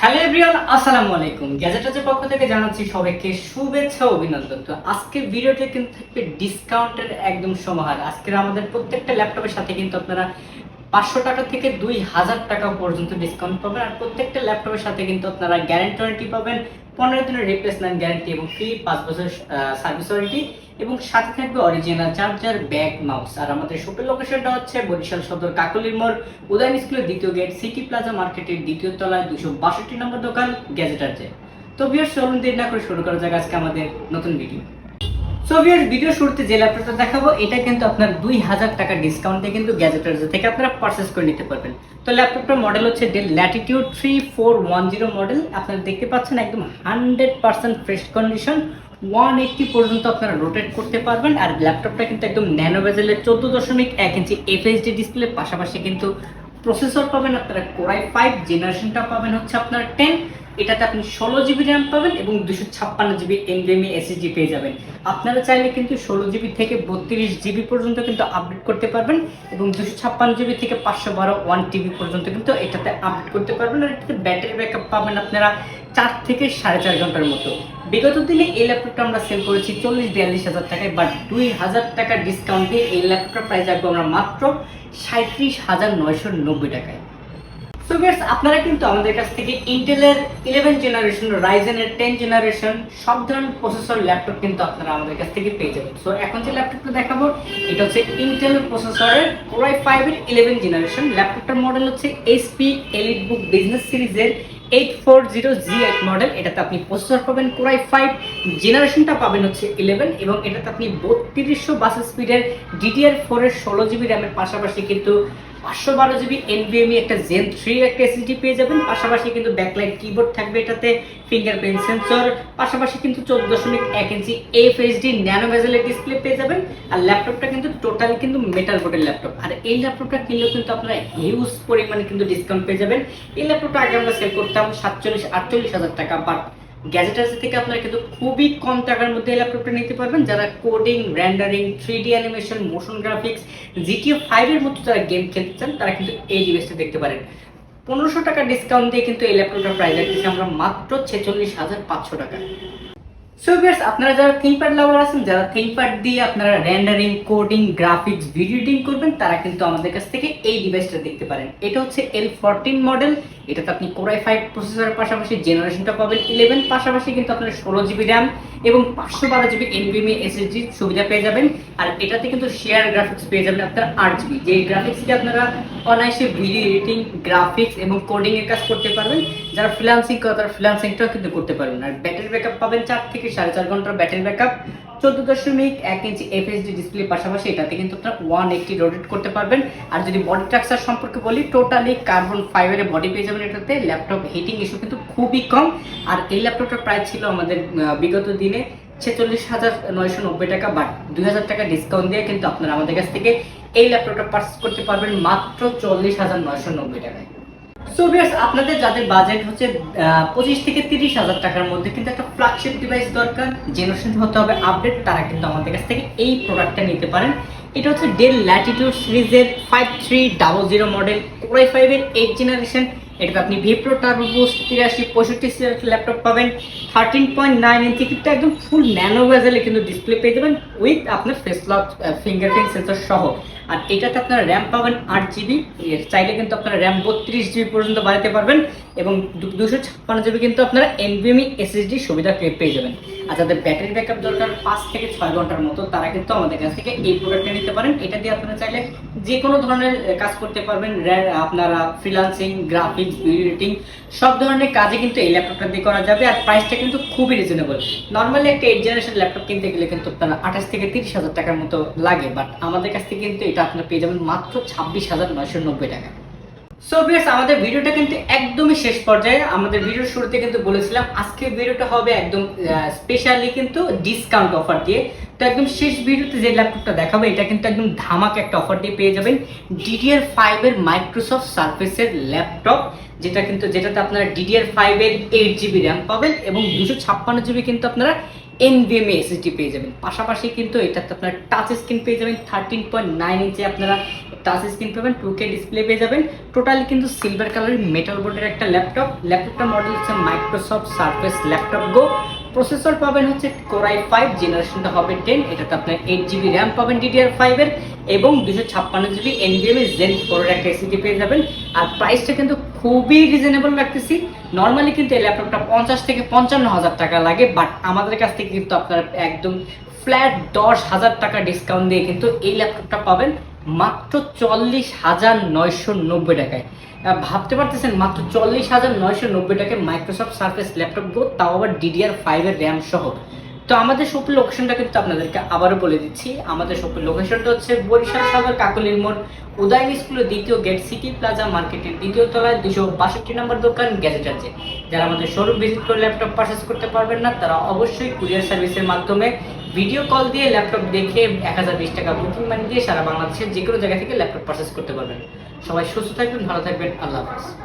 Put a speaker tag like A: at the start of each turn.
A: Hello everyone, আসসালামু আলাইকুম। গ্যাজেটাজের পক্ষ থেকে জানাচ্ছি সবাইকে শুভেচ্ছা অভিনন্দন। তো আজকের ভিডিওটা কিন্তু থাকবে ডিসকাউন্টের একদম সমাহার। আজকের আমাদের প্রত্যেকটা ল্যাপটপের সাথে কিন্তু আপনারা পাঁচশো টাকা থেকে দুই হাজার টাকা পর্যন্ত ডিসকাউন্ট পাবেন। আর প্রত্যেকটা ল্যাপটপের সাথে কিন্তু আপনারা গ্যারেন্টি ওয়ারেন্টি পাবেন। পনেরো দিনের রিপ্লেসমেন্ট গ্যারেন্টি এবং ফ্রি পাঁচ বছর সার্ভিস ওয়ারেন্টি এবং সাথে থাকবে অরিজিনাল চার্জার ব্যাগ মাউস আর আমাদের শপের লোকেশনটা হচ্ছে বরিশাল সদর কাকলির মোড়, উদয়ন স্কুলের দ্বিতীয় গেট সিটি প্লাজা মার্কেটের দ্বিতীয় তলায় দুশো বাষট্টি নম্বর দোকান গ্যাজেটার্জে তো বিয়ার চলুন দেরি না করে শুরু করা যাক আজকে আমাদের নতুন ভিডিও সো বিয়ার ভিডিও শুরুতে যে ল্যাপটপটা দেখাবো, এটা কিন্তু আপনার দুই হাজার টাকা ডিসকাউন্টে কিন্তু গ্যাজেটার্জ থেকে আপনারা পারচেস করে নিতে পারবেন। তো ল্যাপটপটার মডেল হচ্ছে Dell Latitude three four one zero model আপনারা দেখতে পাচ্ছেন একদম hundred percent fresh condition one eighty পর্যন্ত আপনারা রোটেট করতে পারবেন। আর ল্যাপটপটা কিন্তু একদম ন্যানো বেজেলের চোদ্দ দশমিক এক ইঞ্চি এফএসডি ডিসপ্লে পাশাপাশি কিন্তু প্রসেসর পাবেন। আপনারা কোরাই ফাইভ জেনারেশনটা পাবেন হচ্ছে আপনার টেন এটাতে আপনি ষোলো জিবি র্যাম পাবেন এবং দুশো ছাপ্পান্ন জিবি এনভিএমই এসএসডি পেয়ে যাবেন। আপনারা চাইলে কিন্তু ষোলো জিবি থেকে বত্রিশ জিবি পর্যন্ত কিন্তু আপডেট করতে পারবেন এবং দুশো ছাপ্পান্ন জিবি থেকে পাঁচশো বারো ওয়ান টিবি পর্যন্ত কিন্তু এটাতে আপডেট করতে পারবেন আর এটাতে ব্যাটারি ব্যাকআপ পাবেন আপনারা চার থেকে সাড়ে চার ঘণ্টার মতো। বিগত দিনে এই ল্যাপটপটা আমরা সেল করেছি চল্লিশ বিয়াল্লিশ হাজার টাকায় বাট দুই হাজার টাকা ডিসকাউন্ট দিয়ে এই ল্যাপটপটার প্রাইস রাখব আমরা মাত্র সাঁত্রিশ হাজার নয়শো নব্বই টাকায়। সো গাইস আপনারা কিন্তু আমাদের কাছ থেকে ইন্টেলের ইলেভেন জেনারেশন রাইজেনের টেন জেনারেশন সব ধরনের প্রসেসর ল্যাপটপ কিন্তু আপনারা আমাদের কাছ থেকে পেয়ে যাবেন। সো এখন যে ল্যাপটপটা দেখাবো, এটা হচ্ছে ইন্টেল প্রসেসরের কোরাই ফাইভের ইলেভেন জেনারেশন ল্যাপটপটার মডেল হচ্ছে এইচপি এলিট বুক বিজনেস সিরিজের eight four zero G model এটাতে আপনি প্রসেসর পাবেন কোরাই ফাইভ জেনারেশনটা পাবেন হচ্ছে ইলেভেন এবং এটাতে আপনি বত্রিশশো বাস স্পিডের ডিডিআর ফোরের ষোলো র্যামের পাশাপাশি কিন্তু পাঁচশো বারো জিবি এনভিএমই একটা জেন থ্রি একটা এসএসডি পেয়ে যাবেন। পাশাপাশি কিন্তু ব্যাকলাইট কিবোর্ড থাকবে এটাতে ফিঙ্গারপ্রিন্ট সেন্সর পাশাপাশি কিন্তু চোদ্দ দশমিক এক ইঞ্চি এফ এইচডি ন্যানো ভেজেলের ডিসপ্লে পেয়ে যাবেন। আর ল্যাপটপটা কিন্তু টোটালি কিন্তু মেটাল বোর্ডের ল্যাপটপ আর এই ল্যাপটপটা কিনলেও কিন্তু আপনারা হিউজ পরিমাণে কিন্তু ডিসকাউন্ট পেয়ে যাবেন। এই ল্যাপটপটা আগে আমরা সেল করতাম সাতচল্লিশ আটচল্লিশ হাজার টাকা বাট গ্যাজেটার্স থেকে আপনারা কিন্তু খুবই কম টাকার মধ্যে এই ল্যাপটপটা নিতে পারবেন। যারা coding rendering three D animation motion graphics জিটিও ফাইভের মতো যারা গেম খেলতে চান, তারা কিন্তু এই ডিভাইসটা দেখতে পারেন। পনেরোশো টাকা ডিসকাউন্ট দিয়ে কিন্তু এই ল্যাপটপটার প্রাইস রাখতেছি আমরা মাত্র ছেচল্লিশ হাজার পাঁচশো টাকা। সো ভিউয়ার্স আপনারা যারা থিঙ্কপ্যাড লাভার আছেন, যারা থিঙ্কপ্যাড দিয়ে আপনারা rendering coding graphics video editing করবেন, তারা কিন্তু আমাদের কাছ থেকে এই ডিভাইসটা দেখতে পারেন। এটা হচ্ছে এল ফোরটিন মডেল এটাতে আপনি কোরাই ফাইভ প্রসেসরের পাশাপাশি জেনারেশনটা পাবেন ইলেভেন পাশাপাশি কিন্তু আপনার ষোলো জিবি র্যাম এবং পাঁচশো বারো জিবি এনভিএমই এসএসডি সুবিধা পেয়ে যাবেন। আর এটাতে কিন্তু শেয়ার গ্রাফিক্স পেয়ে যাবেন আপনার আট জিবি যে গ্রাফিক্সকে আপনারা অনায়াসে ভিডিও এডিটিং গ্রাফিক্স এবং কোডিং এর কাজ করতে পারবেন। যারা ফ্রিলান্সিং করে, তারা ফ্রিলান্সিংটাও কিন্তু করতে পারবেন। আর ব্যাটারি ব্যাকআপ পাবেন চার থেকে সাড়ে চার ঘণ্টার ব্যাটারি ব্যাকআপ চোদ্দ দশমিক এক ইঞ্চি এফএসডি ডিসপ্লে পাশাপাশি এটাতে কিন্তু আপনারা ওয়ান এইটটি রোটেট করতে পারবেন। আর যদি বডি স্ট্রাকচার সম্পর্কে বলি টোটালি কার্বন ফাইবারের বডি পেয়ে যাবেন এটাতে। ল্যাপটপ হিটিং ইস্যু কিন্তু খুবই কম। আর এই ল্যাপটপটার প্রাইস ছিল আমাদের বিগত দিনে ছেচল্লিশ হাজার নয়শো নব্বই টাকা বাট দুই হাজার টাকা ডিসকাউন্ট দিয়ে কিন্তু আপনারা আমাদের কাছ থেকে এই ল্যাপটপটা পারচেস করতে পারবেন মাত্র চল্লিশ হাজার নয়শো নব্বই টাকায়। সো ভিউয়ার্স আপনাদের যাদের বাজেট হচ্ছে পঁচিশ থেকে তিরিশ হাজার টাকার মধ্যে কিন্তু একটা ফ্ল্যাগশিপ ডিভাইস দরকার। জেনারেশন হতে হবে আপডেট তারা কিন্তু আমাদের কাছ থেকে এই প্রোডাক্টটা নিতে পারেন। এটা হচ্ছে ডেল ল্যাটিটিউড সিরিজের five three double zero model core i ফাইভের এইট জেনারেশন এটাতে আপনি ভিপ্রো টার্বো বুস্ট তিরাশি পঁয়ষট্টি সিরিয়াল ল্যাপটপ পাবেন। থার্টিন পয়েন্ট নাইন ইঞ্চি কিন্তু একদম ফুল ন্যানো ভেজেলে কিন্তু ডিসপ্লে পেয়ে যাবেন উইথ আপনার ফেস লক ফিঙ্গারপ্রিন্ট সেন্সর সহ। আর এটাতে আপনারা র্যাম পাবেন আট জিবি চাইলে কিন্তু আপনারা র্যাম বত্রিশ জিবি পর্যন্ত বাড়াতে পারবেন এবং দুশো ছাপ্পান্ন জিবি কিন্তু আপনারা এনভিএমই এসএসডি সুবিধা পেয়ে যাবেন। আর যাদের ব্যাটারি ব্যাকআপ দরকার পাঁচ থেকে ছয় ঘণ্টার মতো, তারা কিন্তু আমাদের কাছ থেকে এই প্রোডাক্টটা নিতে পারেন। এটা দিয়ে আপনারা চাইলে যে কোনো ধরনের কাজ করতে পারবেন। আপনারা ফ্রিলান্সিং গ্রাফিক্স এডিটিং সব ধরনের কাজে কিন্তু এই ল্যাপটপটা দিয়ে করা যাবে। আর প্রাইসটা কিন্তু খুবই রিজনেবল নর্মালি একটা এইট জেনারেশন ল্যাপটপ কিনতে গেলে কিন্তু আপনারা আঠাশ থেকে তিরিশ হাজার টাকার মতো লাগে বাট আমাদের কাছ থেকে কিন্তু এটা আপনারা পেয়ে যাবেন মাত্র ছাব্বিশ হাজার নয়শো নব্বই টাকা। সো বিয়ার্স আমাদের ভিডিওটা কিন্তু একদমই শেষ পর্যায়ে আমাদের ভিডিওর শুরুতে কিন্তু বলেছিলাম, আজকের ভিডিওটা হবে একদম স্পেশালি কিন্তু ডিসকাউন্ট অফার দিয়ে। তো একদম শেষ ভিডিওতে যে ল্যাপটপটা দেখাবো, এটা কিন্তু একদম ধামাক একটা অফার দিয়ে পেয়ে যাবেন ডিডিআর ফাইভের মাইক্রোসফট সার্ফেসের ল্যাপটপ যেটা কিন্তু, যেটাতে আপনারা ডিডিআর ফাইভের এইট জিবি র্যাম পাবেন এবং দুশো ছাপ্পান্ন জিবি কিন্তু আপনারা এনভিএমএ এসএসডি পেয়ে যাবেন। পাশাপাশি কিন্তু এটাতে আপনার টাচ স্ক্রিন পেয়ে যাবেন থার্টিন পয়েন্ট নাইন ইঞ্চে আপনারা টাচ স্ক্রিন পাবেন টু কে ডিসপ্লে পেয়ে যাবেন। টোটালি কিন্তু সিলভার কালারের মেটাল বোর্ডের একটা ল্যাপটপ ল্যাপটপটা মডেল হচ্ছে Microsoft Surface laptop go processor পাবেন হচ্ছে কোরাই ফাইভ জেনারেশনটা হবে টেন এটাতে আপনার এইট জিবি র্যাম পাবেন ডিডিআর ফাইভের এবং দুশো ছাপ্পান্ন জিবি এনবিএম জেন ফোরের একটা এসিডি পেয়ে যাবেন। আর প্রাইসটা কিন্তু খুবই রিজনেবল রাখতেছি। নর্মালি কিন্তু এই ল্যাপটপটা পঞ্চাশ থেকে পঞ্চান্ন হাজার টাকা লাগে বাট আমাদের কাছ থেকে কিন্তু আপনারা একদম ফ্ল্যাট দশ হাজার টাকা ডিসকাউন্ট দিয়ে কিন্তু এই ল্যাপটপটা পাবেন। মাত্র চল্লিশ হাজার নয়শো নব্বই টাকায়। ভাবতে পারতেছেন মাত্র চল্লিশ হাজার নয়শো নব্বই টাকায় মাইক্রোসফট সার্ফেস ল্যাপটপ তাও আবার ডিডিআর ফাইভের র্যাম সহ। তো আমাদের শপের লোকেশনটা কিন্তু আপনাদেরকে আবারও বলে দিচ্ছি। আমাদের শপের লোকেশনটা হচ্ছে বরিশাল সদর কাকলির মোড়, উদয়ন স্কুলের দ্বিতীয় গেট সিটি প্লাজা মার্কেটের দ্বিতীয় তলায় দুশো বাষট্টি নম্বর দোকান গ্যাজেট আছে। যারা আমাদের শোরুম ভিজিট করে ল্যাপটপ পারচেস করতে পারবেন না, তারা অবশ্যই কুরিয়ার সার্ভিসের মাধ্যমে ভিডিও কল দিয়ে ল্যাপটপ দেখে এক হাজার বিশ টাকা বুকিং মানি দিয়ে সারা বাংলাদেশের যে কোনো জায়গা থেকে ল্যাপটপ পারচেস করতে পারবেন। সবাই সুস্থ থাকবেন, ভালো থাকবেন, আল্লাহ হাফেজ।